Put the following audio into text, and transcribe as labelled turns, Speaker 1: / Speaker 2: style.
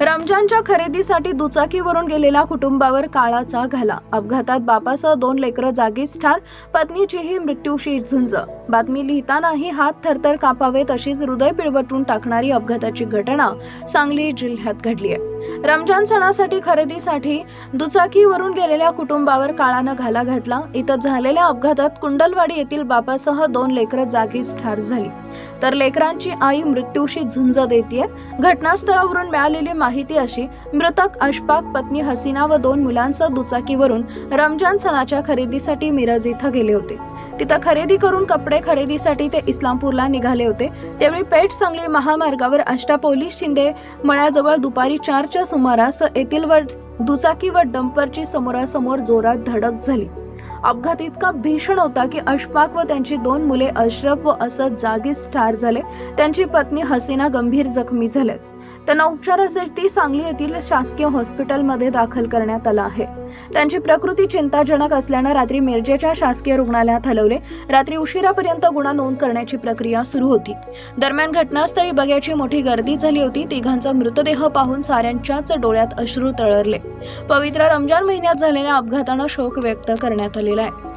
Speaker 1: रमजानच्या खरेदीसाठी दुचाकीवरून गेलेल्या कुटुंबावर काळाचा घाला. अपघातात बापासह दोन लेकरं जागीच ठार पत्नीचीही मृत्यूशी झुंज. बातमी लिहितानाही हात थरथर कापावे तशीच हृदय पिळवटून टाकणारी अपघाताची घटना सांगली जिल्ह्यात घडली आहे रमजान सणासाठी खरेदीसाठी दुचाकीवरून गेलेल्या कुटुंबावर काळानं घाला घातला. इथं झालेल्या अपघातात कुंडलवाडी येथील बापासह दोन लेकरं जागीच ठार झाली. तर लेकरांची आई मृत्यूशी झुंज देतीये. घटनास्थळावरून मिळालेली माहिती अशी मृतक अशफाक पत्नी हसीना व दोन मुलांसह दुचाकीवरून रमजान सणाच्या खरेदीसाठी मिरज इथं गेले होते. तिथं खरेदी करून कपडे खरेदीसाठी ते इस्लामपूरला निघाले होते. त्यावेळी पेठ सांगली महामार्गावर आष्टा पोलीस शिंदे मळ्याजवळ दुपारी चारच्या सुमारास येथील व दुचाकी व डंपरची समोरासमोर जोरात धडक झाली. अपघात इतका भीषण होता की अशफाक व त्यांची दोन मुले अशरफ व असद जागीच ठार झाले. त्यांची पत्नी हसीना गंभीर जखमी झाल्यात त्यांना उपचारासाठी सांगली येथील शासकीय हॉस्पिटलमध्ये दाखल करण्यात आलं आहे. त्यांची प्रकृती चिंताजनक असल्यानं रात्री मिरजेच्या शासकीय रुग्णालयात हलवले. रात्री उशिरापर्यंत गुन्हा नोंद करण्याची प्रक्रिया सुरू होती. दरम्यान घटनास्थळी बघ्याची मोठी गर्दी झाली होती. तिघांचा मृतदेह पाहून साऱ्यांच्याच डोळ्यात अश्रू तळरले. पवित्र रमजान महिन्यात झालेल्या अपघातानं शोक व्यक्त करण्यात आले. आहे